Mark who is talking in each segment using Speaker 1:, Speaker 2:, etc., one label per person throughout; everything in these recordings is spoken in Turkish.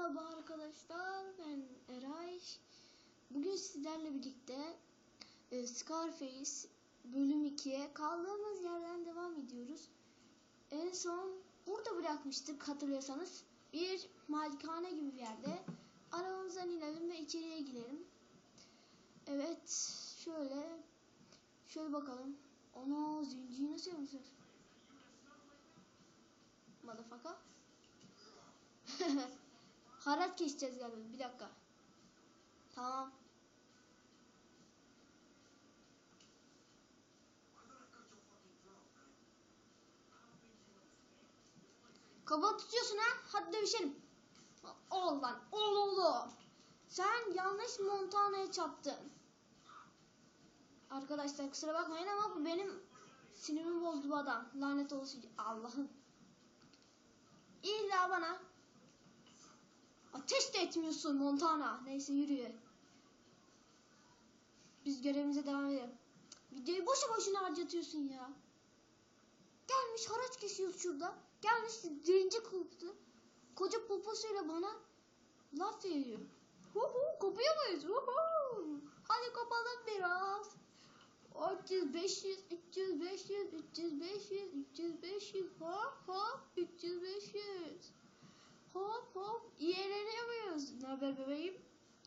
Speaker 1: Merhaba arkadaşlar ben Eray. Bugün sizlerle birlikte e, Scarface bölüm 2'ye kaldığımız yerden devam ediyoruz. En son burada bırakmıştık hatırlıyorsanız. Bir malikane gibi bir yerde. Arabamızdan inelim ve içeriye girelim. Evet şöyle şöyle bakalım. Ana zinciyi nasıl yapmışlar? Motherfucker. Haraç keseceğiz galiba. Bir dakika. Tamam. Kafa tutuyorsun ha? Hadi dövüşelim. Ol lan. Ol oldu. Sen yanlış Montana'ya çarptın. Arkadaşlar kusura bakmayın ama bu benim sinirimi bozdu bu adam. Lanet olsun. Allah'ım. İlla bana Ateş de etmiyorsun Montana. Neyse yürü. Biz görevimize devam edelim. Videoyu boşu boşuna harcatıyorsun ya. Gelmiş haraç kesiyoruz şurada. Gelmiş zenci kılıklı. Koca poposuyla bana laf veriyor. Hu hu kopuyor muyuz? Hu hu. Hadi kopalım biraz. 300, 500, 300, 500, 300, 500, 300, 500, hop hop, 300, 500. Hop hop iyi eğleniyoruz. Ne haber bebeğim?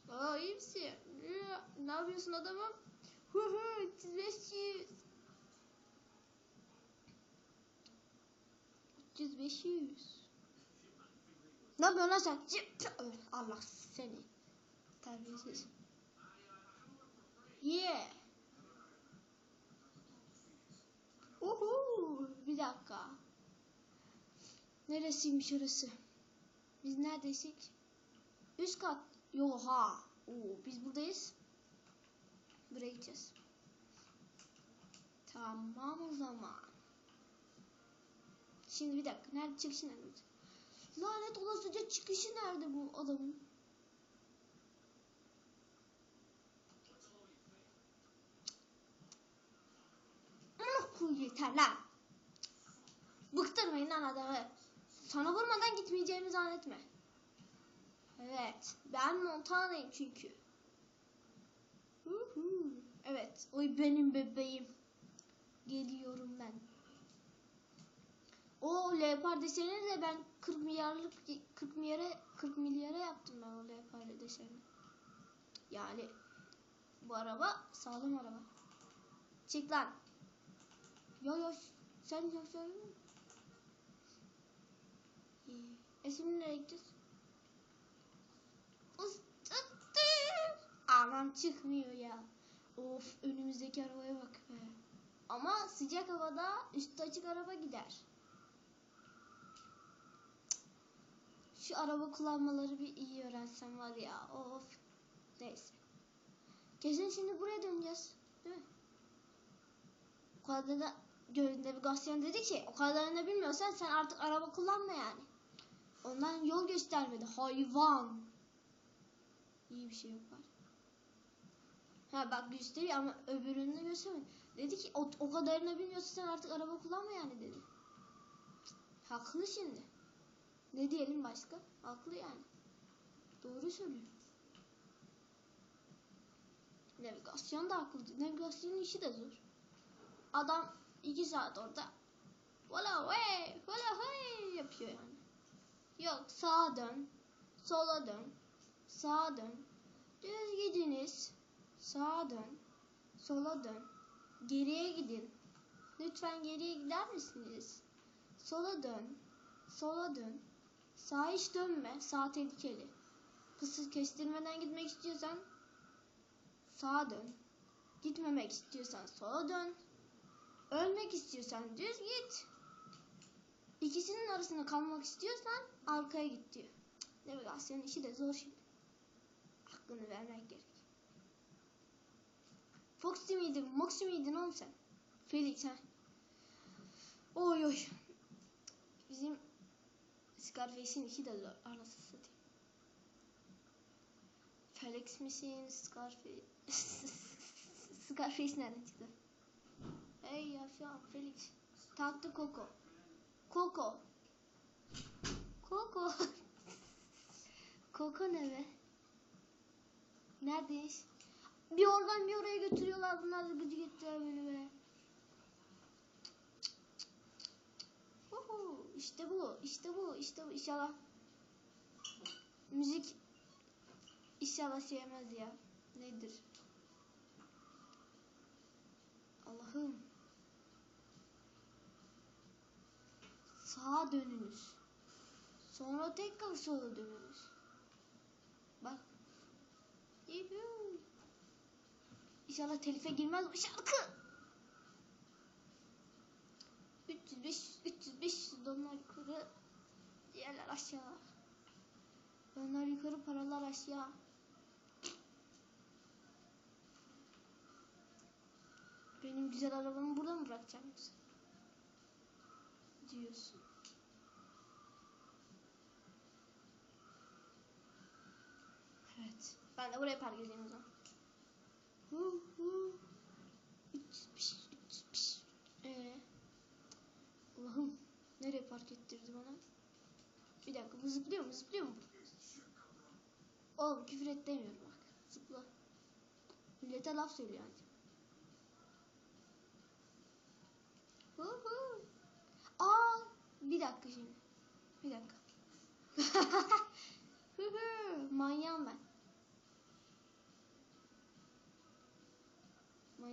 Speaker 1: Aa iyi misin? Ya, Yapıyorsun adamım? Hu hu 300 300 500 Ne yapıyorsun lan sen? Allah seni. Terbiyesiz. Yeah. Uhu. Bir dakika. Neresiymiş orası? Biz neredeysek? Üst kat. Yoha. Oo, biz buradayız. Buraya. Tamam o zaman. Şimdi bir dakika. Nerede çıkışı nerede? Lanet olasıca çıkışı nerede bu adamın? Cık. Yeter lan. Bıktırmayın lan adamı. Sana vurmadan gitmeyeceğimi zannetme. Evet. Ben Montana'yım çünkü. Huhu. Evet. Oy benim bebeğim. Geliyorum ben. O leopar deseni de ben 40 milyarlık 40 milyara 40 milyara yaptım ben o leopar deseni. Yani bu araba sağlam araba. Çık lan. Yo yo sen yo sen. E şimdi nereye gideceğiz? Aman çıkmıyor ya. Of önümüzdeki arabaya bak be. Ama sıcak havada üstü açık araba gider. Şu araba kullanmaları bir iyi öğrensem var ya. Of. Neyse. Kesin şimdi buraya döneceğiz. Değil mi? O kadar da navigasyon dedi ki o kadarını bilmiyorsan sen artık araba kullanma yani. Ondan yol göstermedi. Hayvan. İyi bir şey yok var. Ha bak gösteriyor ama öbürünü göstermedi. Dedi ki o, o kadarını bilmiyorsan sen artık araba kullanma yani dedi. Haklı şimdi. Ne diyelim başka? Haklı yani. Doğru söylüyor. Navigasyon da haklı. Navigasyonun işi de zor. Adam iki saat orada. Vola hey, vola hey yapıyor yani. Yok sağa dön, sola dön, sağa dön. Düz gidiniz. Sağa dön, sola dön. Geriye gidin. Lütfen geriye gider misiniz? Sola dön, sola dön. Sağa hiç dönme, sağ tehlikeli. Kısır kestirmeden gitmek istiyorsan sağa dön. Gitmemek istiyorsan sola dön. Ölmek istiyorsan düz git. İkisinin arasında kalmak istiyorsan arkaya git diyor. Navigasyon işi de zor şimdi. Hakkını vermek gerek. Foxy miydin, Moxy miydin oğlum sen? Felix ha. Oy oy. Bizim Scarface'in işi de zor. Anasını satayım. Felix misin? Scarface. Scarface nereden çıktı? Hey yaşam Felix. Taktı Coco. Coco. Coco. Koko ne be? Neredeyiz? Bir oradan bir oraya götürüyorlar. Bunlar da gıcık ettiler beni be. İşte bu, işte bu, işte bu. İnşallah müzik inşallah yemez ya. Nedir? Allah'ım. Sağa dönünüz. Sonra tekrar sola dönünüz. Bak. Yuhuu. İnşallah telife girmez bu şarkı. 305, 305 donlar yukarı, diğerler aşağı. Donlar yukarı, paralar aşağı. Benim güzel arabamı burada mı bırakacağım yoksa? Diyorsun. Evet. Ben de buraya park edeyim o zaman. Hu hu. 305, 305. Ee, Allah'ım nereye park ettirdi bana? Bir dakika bu zıplıyor mu? Zıplıyor mu? Oğlum küfür et demiyorum bak. Zıpla. Millete laf söylüyor yani. Hu hu. Aa, bir dakika şimdi. Bir dakika. Manyağım ben.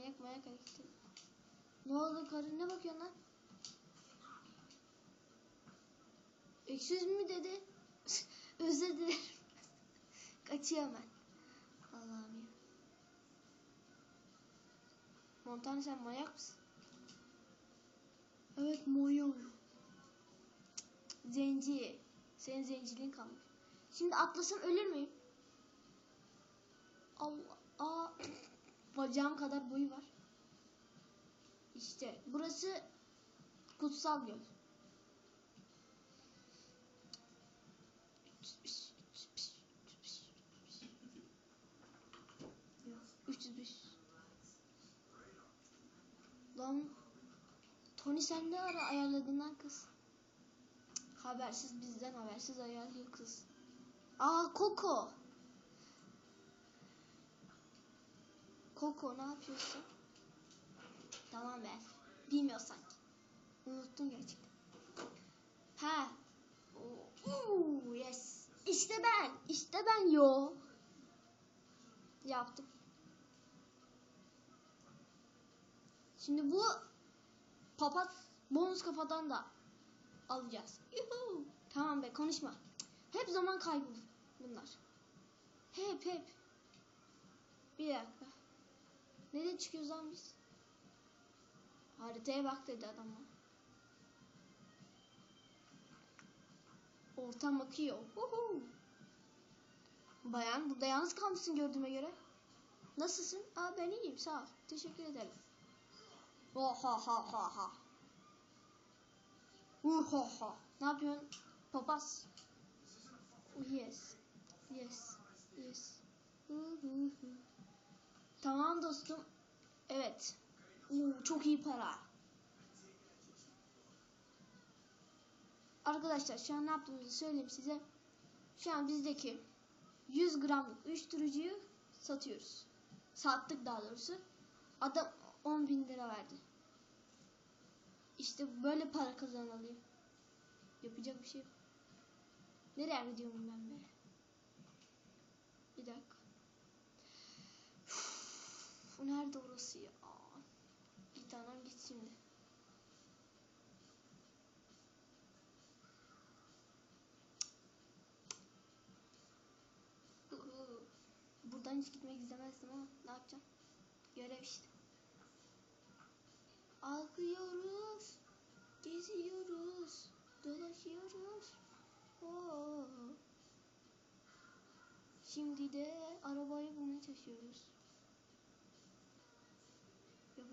Speaker 1: Manyak manyak hareketler. Ne oldu karın ne bakıyorsun lan? Öksüz mü dedi? Özür dilerim. Kaçıyor hemen. Allah'ım ya. Montana sen manyak mısın? Evet manyağım. Zenci. Senin zenciliğin kalmış. Şimdi atlasam ölür müyüm? Allah. Aa. Bacağım kadar boyu var. İşte burası kutsal göl. Yok, 305. Lan Tony sen ne ara ayarladın lan kız? Habersiz bizden habersiz ayarlıyor kız. Aa Coco. Coco ne yapıyorsun? Tamam be. Bilmiyor sanki. Unuttum gerçekten. Ha. Oo, yes. İşte ben. İşte ben yo. Yaptım. Şimdi bu papaz bonus kafadan da alacağız. Yuhuu. Tamam be konuşma. Hep zaman kaybı bunlar. Hep hep. Bir dakika. Nereye çıkıyoruz lan biz? Haritaya bak dedi adam bana. Ortam akıyor. Huhu. Bayan burada yalnız kalmışsın gördüğüme göre. Nasılsın? Aa ben iyiyim sağ ol. Teşekkür ederim. Oh ha ha ha. Uh ha. Ne yapıyorsun? Papaz. Yes. Yes. Yes. Hu hu hu. Tamam dostum. Evet. Oo, çok iyi para. Arkadaşlar şu an ne yaptığımızı söyleyeyim size. Şu an bizdeki 100 gramlık uyuşturucuyu satıyoruz. Sattık daha doğrusu. Adam 10 bin lira verdi. İşte böyle para kazanmalıyım. Yapacak bir şey yok. Nereye gidiyorum ben be? Bir dakika. Uf, nerede orası ya? Git anam git şimdi. Buradan hiç gitmek istemezdim ama ne yapacağım? Görev işte. Akıyoruz, geziyoruz, dolaşıyoruz. Oo. Şimdi de arabayı bulmaya çalışıyoruz.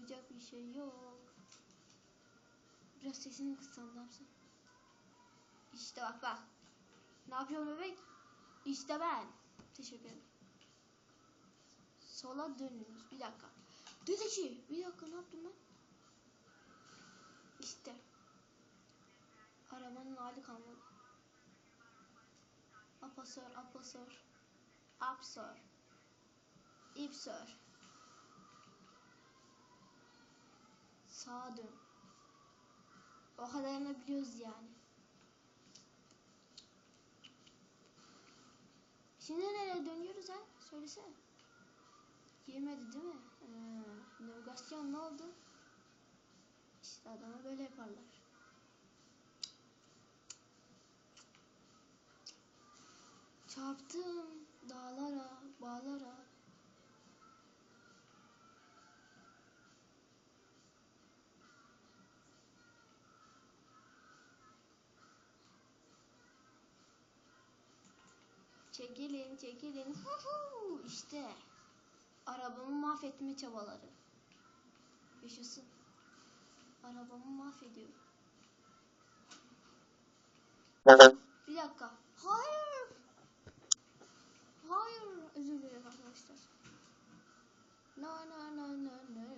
Speaker 1: Yapacak bir şey yok. Biraz sesini kıssam ne yapsam? İşte bak bak. Ne yapıyorum bebek? İşte ben. Teşekkür ederim. Sola dönüyoruz. Bir dakika. Dedeki. Bir dakika ne yaptım ben? İşte. Arabanın hali kalmadı. Apa Apasör, apasör. Apsör. İpsör. Sağa dön. O kadarını biliyoruz yani. Şimdi nereye dönüyoruz ha? Söylesene. Girmedi değil mi? Ee, navigasyon ne oldu? İşte adama böyle yaparlar. Çarptım dağlara, bağlara. Çekilin, çekilin. Huhu, işte arabamı mahvetme çabaları. Yaşasın. Arabamı mahvediyorum. Bir dakika. Hayır. Hayır. Özür dilerim arkadaşlar. No no no no no.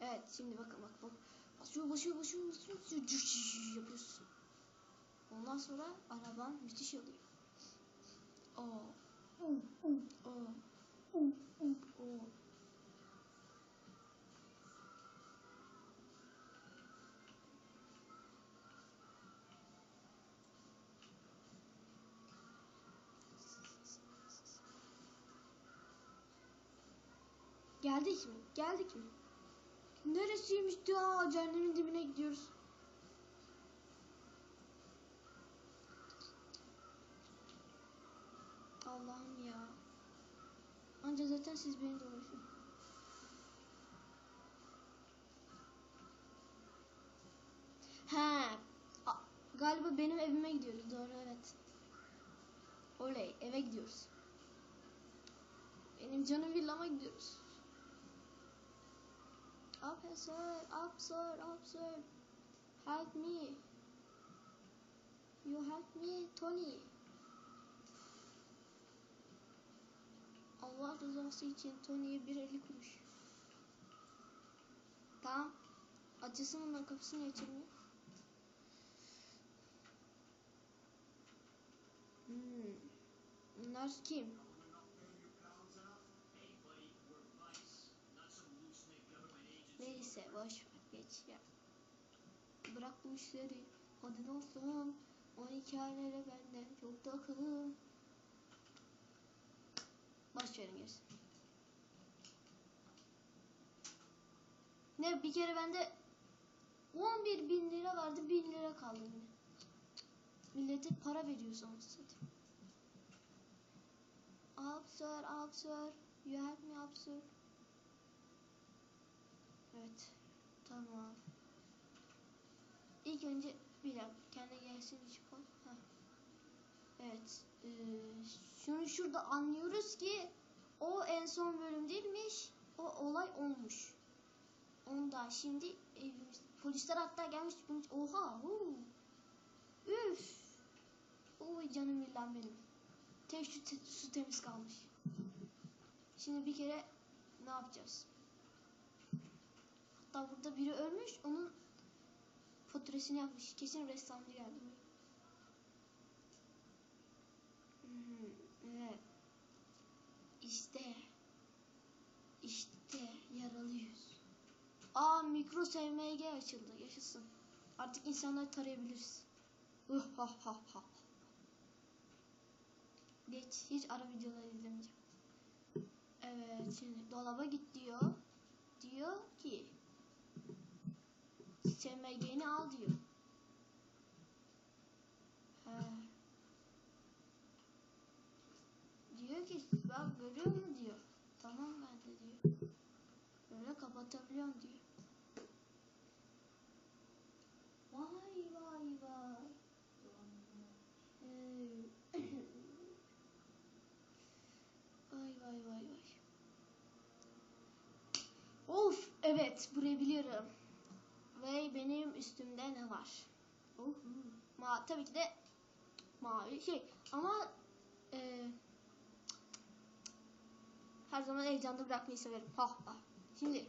Speaker 1: Evet şimdi bakın bak bak. Basıyor basıyor basıyor basıyor. basıyor. Cüş, cüş yapıyorsun. Ondan sonra araban müthiş oluyor. Aa. Aa. Aa. Geldik mi? Geldik mi? Neresiymiş ya? Cehennemin dibine gidiyoruz. Allah'ım ya. Anca zaten siz beni dolaşın. He. Galiba benim evime gidiyoruz. Doğru evet. Oley eve gidiyoruz. Benim canım villama gidiyoruz. Sir, up sir. Help me. You help me, Tony. Allah rızası için Tony'ye bir elli kuruş. Tamam. Acısın ondan kapısını açılmıyor. Hmm. Bunlar kim? Neyse boş ver geç ya. Bırak bu işleri. Hadi dostum. O hikayelere benden çok takılım. Boş verin gerisi. Ne bir kere bende 11 bin lira vardı 1000 lira kaldı yine. Millete para veriyorsanız satayım. Up sir. You help me sir. Evet. Tamam. İlk önce bir dakika kendi gelsin. Heh. Evet. Ee, şunu şurada anlıyoruz ki o en son bölüm değilmiş. O olay olmuş. Ondan şimdi evimiz, polisler hatta gelmiş. Oha. Huu. Üf. Oy canım villam benim. Tek şu te- su temiz kalmış. Şimdi bir kere ne yapacağız? Hatta burada biri ölmüş. Onun fotresini yapmış. Kesin ressamcı geldi. Hmm, evet. İşte. İşte yaralıyız. Aa mikro SMG açıldı. Yaşasın. Artık insanları tarayabiliriz. Uh, ha, ha, ha. Geç. Hiç ara videoları izlemeyeceğim. Evet şimdi dolaba git diyor. Diyor ki SMG'ni al diyor. He. Diyor ki bak görüyor musun diyor. Tamam ben de diyor. Böyle kapatabiliyorum diyor. Vay vay vay. Vay vay vay vay. Of evet burayı biliyorum. Ve benim üstümde ne var? Ma tabii ki de mavi şey ama e, her zaman heyecanlı bırakmayı severim. Ha ha. Şimdi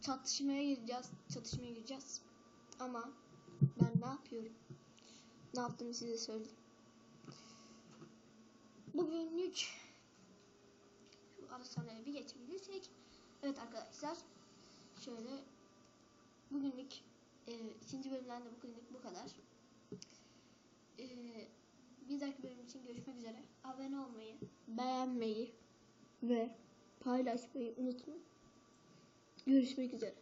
Speaker 1: çatışmaya gireceğiz. Çatışmaya gireceğiz. Ama ben ne yapıyorum? Ne yaptığımı size söyleyeyim. Bugünlük şu ara sahneleri bir geçebilirsek. Evet arkadaşlar. Şöyle bugünlük e, ikinci bölümden de bugünlük bu kadar. E, bir dahaki bölüm için görüşmek üzere. Abone olmayı, beğenmeyi ve paylaşmayı unutmayın. Görüşmek üzere.